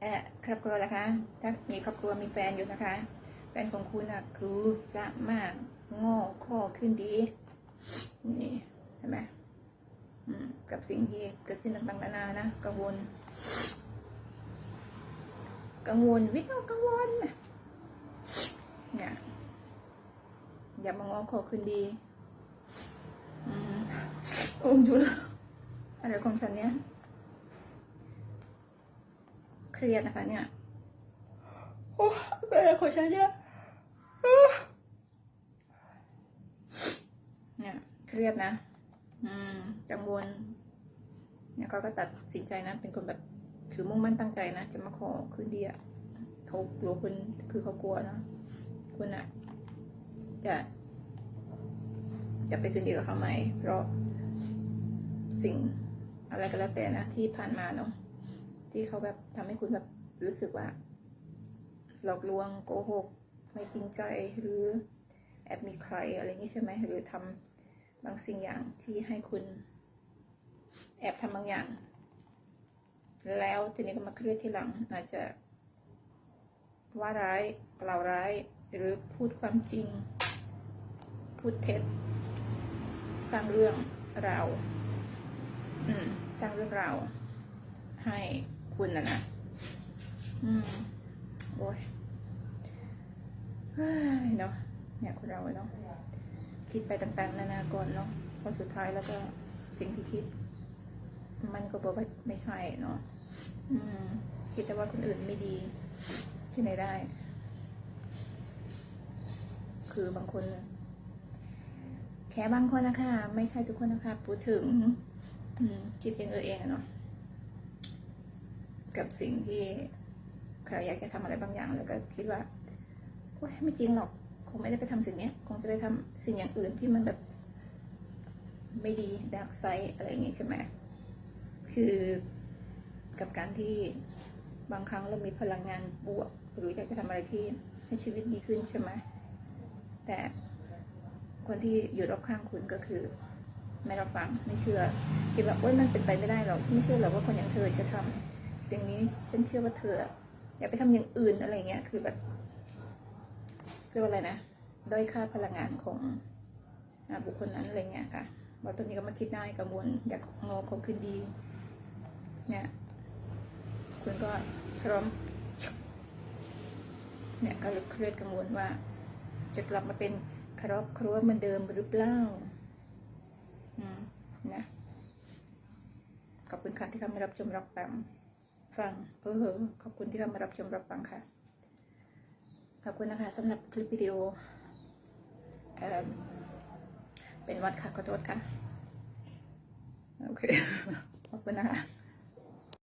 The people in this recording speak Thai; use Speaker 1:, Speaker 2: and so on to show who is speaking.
Speaker 1: เอ่อครอบครัวนะคะ ถ้ามีครอบครัวมีแฟนอยู่นะคะแฟนของคุณอะคือจะมากงอข้อขึ้นดีนี่เห็นไหมกับสิ่งที่เกิดขึ้นต่างๆนานานะกังวล กังวลวิตกกังวลเนี่ยอย่ามางอข้อขึ้นดีอืมโอ้ดูอะไรของฉันเนี่ย เครียดนะคะ เนี่ยโอ้เป็นอะไรของฉันเนี่ยเนี่ยเครียดนะ อืมกังวลเนี่ยเขาก็ตัดสินใจนะ เป็นคนแบบคือมุ่งมั่นตั้งใจนะ จะมาขอคืนดีอะเขากลัวคุณคือเขากลัวนะคุณอะ จะ จะไปคืนดีกับเขาไหมเพราะสิ่งอะไรก็แล้วแต่นะที่ผ่านมาเนาะ ที่เขาแบบทำให้คุณแบบรู้สึกว่า หลอกลวงโกหก ไม่จริงใจหรือแอบมีใครอะไรงนี้ใช่ไหมหรือทำบางสิ่งอย่างที่ให้คุณ แอบทำบางอย่าง แล้วทีนี้ก็มาเครียดที่หลังอาจจะ ว่าร้ายกล่าวร้าย หรือพูดความจริง พูดเท็จ สร้างเรื่องราวอืมสร้างเรื่องราวให้ คุณนะนะอืมโอ้ยเฮ้ยเนาะเนี่ยคนเราเนาะคิดไปต่างๆนานาก่อนเนาะพอสุดท้ายแล้วก็สิ่งที่คิด มันก็บอกว่าไม่ใช่เนาะอืม คิดแต่ว่าคนอื่นไม่ดีที่ไหนได้ คือบางคน แค่บางคนนะคะ ไม่ใช่ทุกคนนะคะพูดถึงอืมคิดเองเออเองอะเนาะ กับสิ่งที่ใครอยากจะทำอะไรบางอย่าง แล้วก็คิดว่าโอ้ยไม่จริงหรอก คงไม่ได้ไปทำสิ่งนี้คงจะไปทำสิ่งอย่างอื่นที่มันแบบไม่ดีดักไซอะไรอย่างงี้ใช่ไหมคือกับการที่บางครั้งเรามีพลังงานบวก หรืออยากจะทำอะไรที่ให้ชีวิตดีขึ้นใช่ไหมแต่คนที่อยู่รอบข้างคุณก็คือ ไม่รับฟังไม่เชื่อคิดว่าโอ๊ยมันเป็นไปไม่ได้หรอกไม่เชื่อหรอกว่าคนอย่างเธอจะทำ สิ่งนี้ฉันเชื่อว่าเธออย่าไปทำอย่างอื่นอะไรเงี้ย คือแบบเรียกว่าอะไรนะด้อยค่าพลังงานของอบุคคลนั้นอะไรเงี้ยค่ะว่าตอนนี้ก็มาคิดได้กังวลอยากงอคงคืนดี เนี่ย คุณก็พร้อม เนี่ยก็เลยเครียดกังวลว่า จะกลับมาเป็นครอบครัวเหมือนเดิมหรือเปล่าอืมนะขอบคุณค่ะที่เข้ามารับชมรับฟัง ฟัง เออ ขอบคุณที่เข้ามารับชมรับฟังค่ะ ขอบคุณนะคะสำหรับคลิปวิดีโอเออเป็นวัดค่ะ ขอโทษค่ะ โอเค ขอบคุณนะคะ